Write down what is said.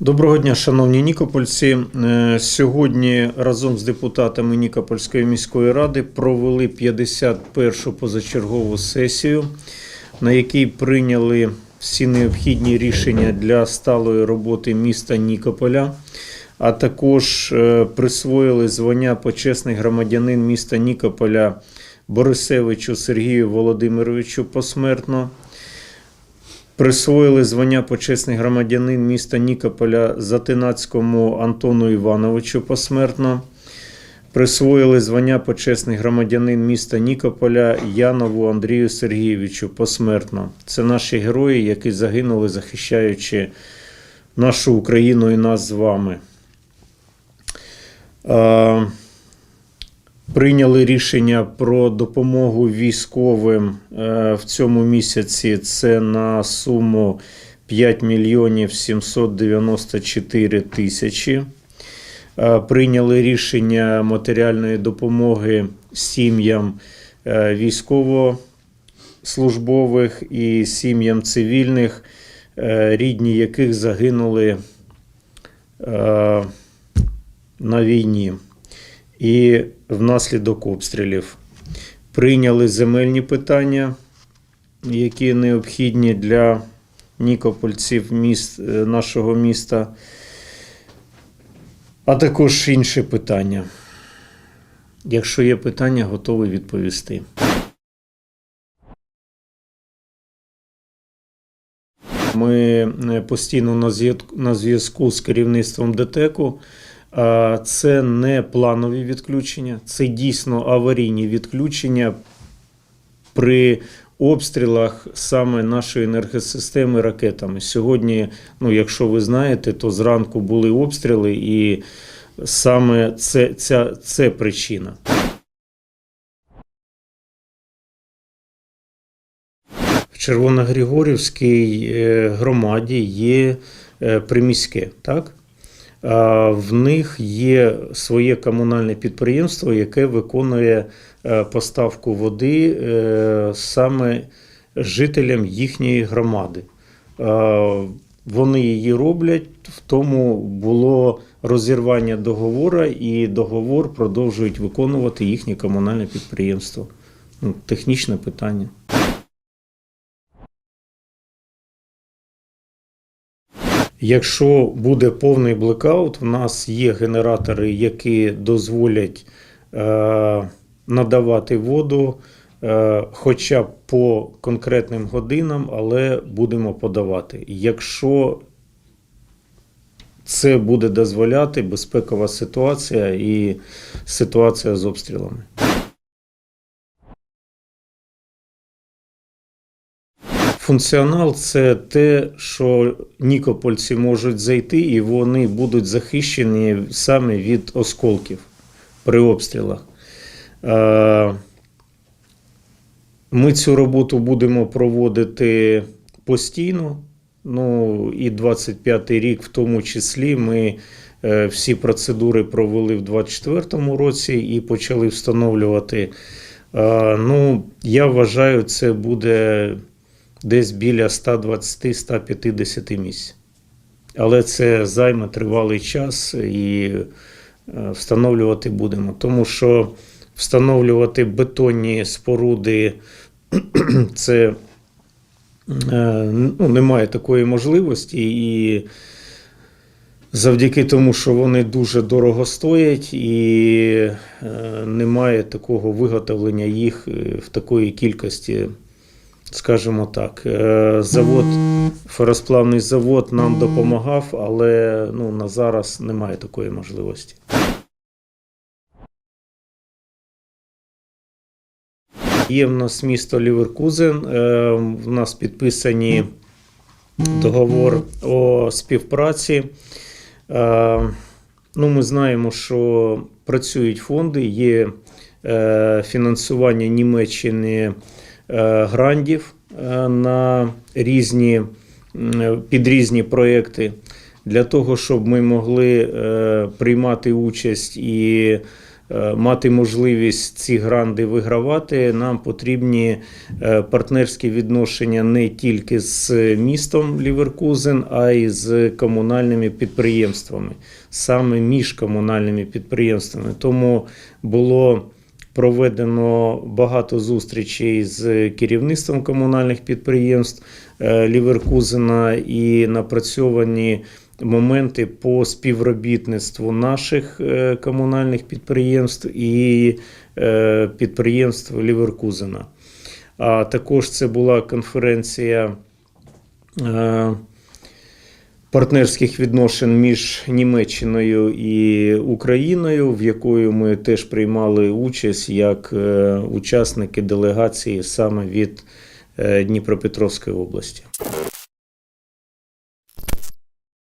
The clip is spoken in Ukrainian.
Доброго дня, шановні нікопольці. Е, Сьогодні разом з депутатами Нікопольської міської ради провели 51-шу позачергову сесію, на якій прийняли всі необхідні рішення для сталої роботи міста Нікополя, а також е, присвоїли звання почесний громадянин міста Нікополя Борисевичу Сергію Володимировичу посмертно. Присвоїли звання почесний громадянин міста Нікополя Затинацькому Антону Івановичу посмертно. Присвоїли звання почесний громадянин міста Нікополя Янову Андрію Сергійовичу посмертно. Це наші герої, які загинули, захищаючи нашу Україну і нас з вами. Прийняли рішення про допомогу військовим е, в цьому місяці. Це на суму 5 мільйонів 794 тисячі. Е, Прийняли рішення матеріальної допомоги сім'ям е, військовослужбових і сім'ям цивільних, рідні яких загинули на війні і внаслідок обстрілів. Прийняли земельні питання, які необхідні для нікопольців міст, е, нашого міста, а також інші питання. Якщо є питання, готовий відповісти. Ми е, постійно на зв'язку- з керівництвом ДТЕКу. Це не планові відключення, це дійсно аварійні відключення при обстрілах саме нашої енергосистеми ракетами. Сьогодні, ну якщо ви знаєте, то зранку були обстріли, і саме це, ця, це причина. В Червоногригорівській е, громаді є е, приміське, так? В них є своє комунальне підприємство, яке виконує е, поставку води е, саме жителям їхньої громади. Вони її роблять, в тому було розірвання договору, і договор продовжують виконувати їхнє комунальне підприємство. Ну, Технічне питання. Якщо буде повний блекаут, в нас є генератори, які дозволять е, надавати воду е, хоча б по конкретним годинам, але будемо подавати. Якщо це буде дозволяти безпекова ситуація і ситуація з обстрілами. Функціонал це те, що нікопольці можуть зайти, і вони будуть захищені саме від осколків при обстрілах. Е, Ми цю роботу будемо проводити постійно. Ну і 25-й рік, в тому числі, ми е, всі процедури провели в 24-му році і почали встановлювати. Е, Ну, я вважаю, це буде десь біля 120-150 місць. Але це займе тривалий час і е, встановлювати будемо. Тому що встановлювати бетонні споруди це е, ну, немає такої можливості. І завдяки тому, що вони дуже дорого стоять, і е, немає такого виготовлення їх в такої кількості. Скажімо так, Е, завод, феросплавний завод нам допомагав, але ну, на зараз немає такої можливості. Є в нас місто Ліверкузен, е, в нас підписані договор о співпраці. Е, Ну, ми знаємо, що працюють фонди, є фінансування Німеччини грандів е, на різні, під різні проекти для того, щоб ми могли е, приймати участь і е, мати можливість ці гранди вигравати, нам потрібні е, партнерські відношення не тільки з містом Ліверкузен, а й з комунальними підприємствами, саме між комунальними підприємствами. Тому було проведено багато зустрічей з керівництвом комунальних підприємств е, Ліверкузена і напрацьовані моменти по співробітництву наших е, комунальних підприємств і е, підприємств Ліверкузена. А також це була конференція партнерських відношень між Німеччиною і Україною, в якої ми теж приймали участь як е, учасники делегації саме від е, Дніпропетровської області.